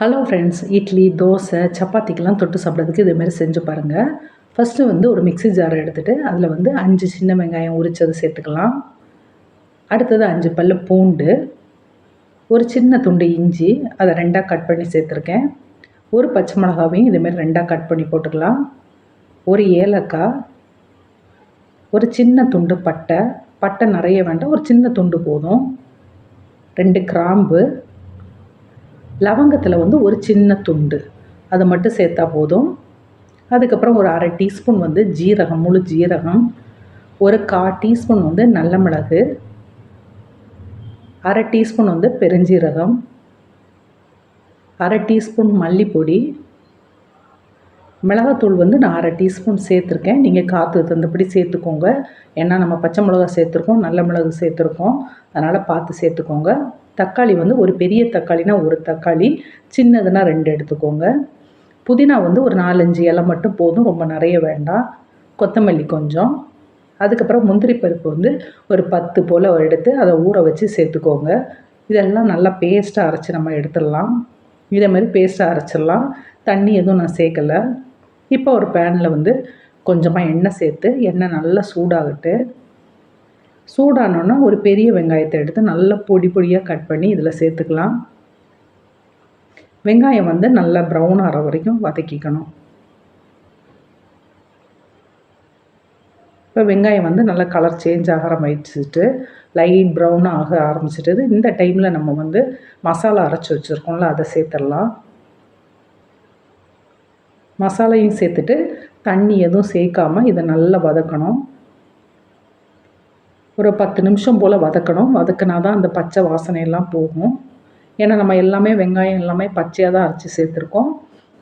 Hello friends idli dosa சப்பாத்திக்கெலாம் தொட்டு சாப்பிட்றதுக்கு இதேமாரி செஞ்சு பாருங்கள் ஃபஸ்ட்டு வந்து ஒரு மிக்ஸி ஜாரை எடுத்துகிட்டு அதில் வந்து அஞ்சு சின்ன வெங்காயம் உரிச்சது சேர்த்துக்கலாம். அடுத்தது அஞ்சு பல் பூண்டு ஒரு சின்ன துண்டு இஞ்சி அதை ரெண்டாக கட் பண்ணி சேர்த்துருக்கேன். ஒரு பச்சை மிளகாவையும் இதேமாரி ரெண்டாக கட் பண்ணி போட்டுக்கலாம். ஒரு ஏலக்காய் ஒரு சின்ன துண்டு பட்டை பட்டை நிறைய வேண்டாம் ஒரு சின்ன துண்டு போதும். ரெண்டு கிராம்பு லவங்கத்தில் வந்து ஒரு சின்ன துண்டு. அதை மட்டும் சேர்த்தா போதும். அதுக்கப்புறம் ஒரு அரை டீஸ்பூன் வந்து ஜீரகம் முழு ஜீரகம். ஒரு கா டீஸ்பூன் வந்து நல்ல மிளகு. அரை டீஸ்பூன் வந்து பெருஞ்சீரகம். அரை டீஸ்பூன் மல்லிப்பொடி. மிளகாத்தூள் வந்து நான் அரை டீஸ்பூன் சேர்த்துருக்கேன். நீங்கள் காற்று தந்தபடி சேர்த்துக்கோங்க. ஏன்னா நம்ம பச்சை மிளகா சேர்த்துருக்கோம் நல்ல மிளகு சேர்த்துருக்கோம். அதனால் பார்த்து சேர்த்துக்கோங்க. தக்காளி வந்து ஒரு பெரிய தக்காளினா ஒரு தக்காளி சின்னதுன்னா ரெண்டு எடுத்துக்கோங்க. புதினா வந்து ஒரு நாலஞ்சு இலை மட்டும் போதும் ரொம்ப நிறைய வேண்டாம். கொத்தமல்லி கொஞ்சம். அதுக்கப்புறம் முந்திரி பருப்பு வந்து ஒரு பத்து போல் எடுத்து அதை ஊற வச்சு சேர்த்துக்கோங்க. இதெல்லாம் நல்லா பேஸ்ட்டாக அரைச்சி நம்ம எடுத்துடலாம். இதே மாதிரி பேஸ்ட்டாக அரைச்சிடலாம். தண்ணி எதுவும் நான் சேர்க்கலை. இப்போ ஒரு பேனில் வந்து கொஞ்சமாக எண்ணெய் சேர்த்து எண்ணெய் நல்லா சூடாகட்டு. சூடானோன்னா ஒரு பெரிய வெங்காயத்தை எடுத்து நல்லா பொடி பொடியாக கட் பண்ணி இதில் சேர்த்துக்கலாம். வெங்காயம் வந்து நல்லா ப்ரௌன் ஆகிற வரைக்கும் வதக்கிக்கணும். இப்போ வெங்காயம் வந்து நல்லா கலர் சேஞ்ச் ஆக ஆரம்பிச்சுட்டு லைட் ப்ரௌனாக ஆக ஆரம்பிச்சிட்டு இந்த டைமில் நம்ம வந்து மசாலா அரைச்சி வச்சுருக்கோம்ல அதை சேர்த்துடலாம். மசாலையும் சேர்த்துட்டு தண்ணி எதுவும் சேர்க்காமல் இதை நல்லா வதக்கணும். ஒரு பத்து நிமிஷம் போல் வதக்கணும். வதக்கினா தான் அந்த பச்சை வாசனையெல்லாம் போகும். ஏன்னா நம்ம எல்லாமே வெங்காயம் எல்லாமே பச்சையாக தான் அரைச்சி சேர்த்துருக்கோம்.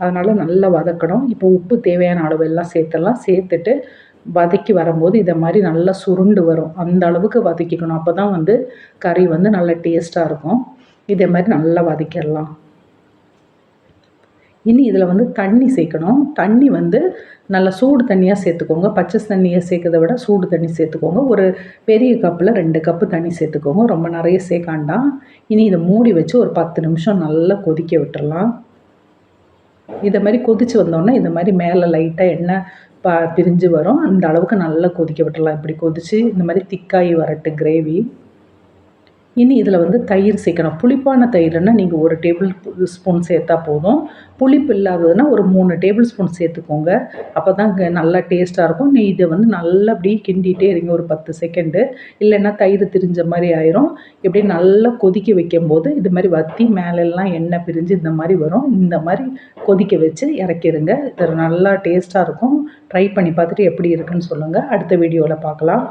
அதனால் நல்லா வதக்கணும். இப்போ உப்பு தேவையான அளவு எல்லாம் சேர்த்துடலாம். சேர்த்துட்டு வதக்கி வரும்போது இதை மாதிரி நல்லா சுருண்டு வரும். அந்த அளவுக்கு வதக்கிக்கணும். அப்போ தான் வந்து கறி வந்து நல்லா டேஸ்ட்டாக இருக்கும். இதே மாதிரி நல்லா வதக்கிடலாம். இனி இதில் வந்து தண்ணி சேர்க்கணும். தண்ணி வந்து நல்லா சூடு தண்ணியாக சேர்த்துக்கோங்க. பச்சை தண்ணியை சேர்க்கறத விட சூடு தண்ணி சேர்த்துக்கோங்க. ஒரு பெரிய கப்பில் ரெண்டு கப்பு தண்ணி சேர்த்துக்கோங்க. ரொம்ப நிறைய சேர்க்காண்டாம் இனி இதை மூடி வச்சு ஒரு பத்து நிமிஷம் நல்லா கொதிக்க விட்டுடலாம் இதை மாதிரி கொதித்து வந்தோடனே இந்த மாதிரி மேலே லைட்டாக எண்ணெய் ப பிரிஞ்சு வரும். அந்த அளவுக்கு நல்லா கொதிக்க விட்டுடலாம் இப்படி கொதித்து இந்த மாதிரி திக்காகி வரட்டு கிரேவி இனி இதில் வந்து தயிர் சேர்க்கணும். புளிப்பான தயிர்னால் நீங்கள் ஒரு டேபிள் ஸ்பூன் சேர்த்தா போதும். புளிப்பு இல்லாததுன்னா ஒரு மூணு டேபிள் ஸ்பூன் சேர்த்துக்கோங்க. அப்போ தான் நல்லா டேஸ்ட்டாக இருக்கும். நீ இதை வந்து நல்லா அப்படியே கிண்டிகிட்டே இருங்க. ஒரு பத்து செகண்டு இல்லைன்னா தயிர் திரிஞ்ச மாதிரி ஆயிரும். இப்படி நல்லா கொதிக்க வைக்கும்போது இது மாதிரி வற்றி மேலெல்லாம் எண்ணெய் பிரிஞ்சு இந்த மாதிரி வரும். இந்த மாதிரி கொதிக்க வச்சு இறக்கிடுங்க இது நல்லா டேஸ்ட்டாக இருக்கும். ட்ரை பண்ணி பார்த்துட்டு எப்படி இருக்குன்னு சொல்லுங்கள் அடுத்த வீடியோவில் பார்க்கலாம்.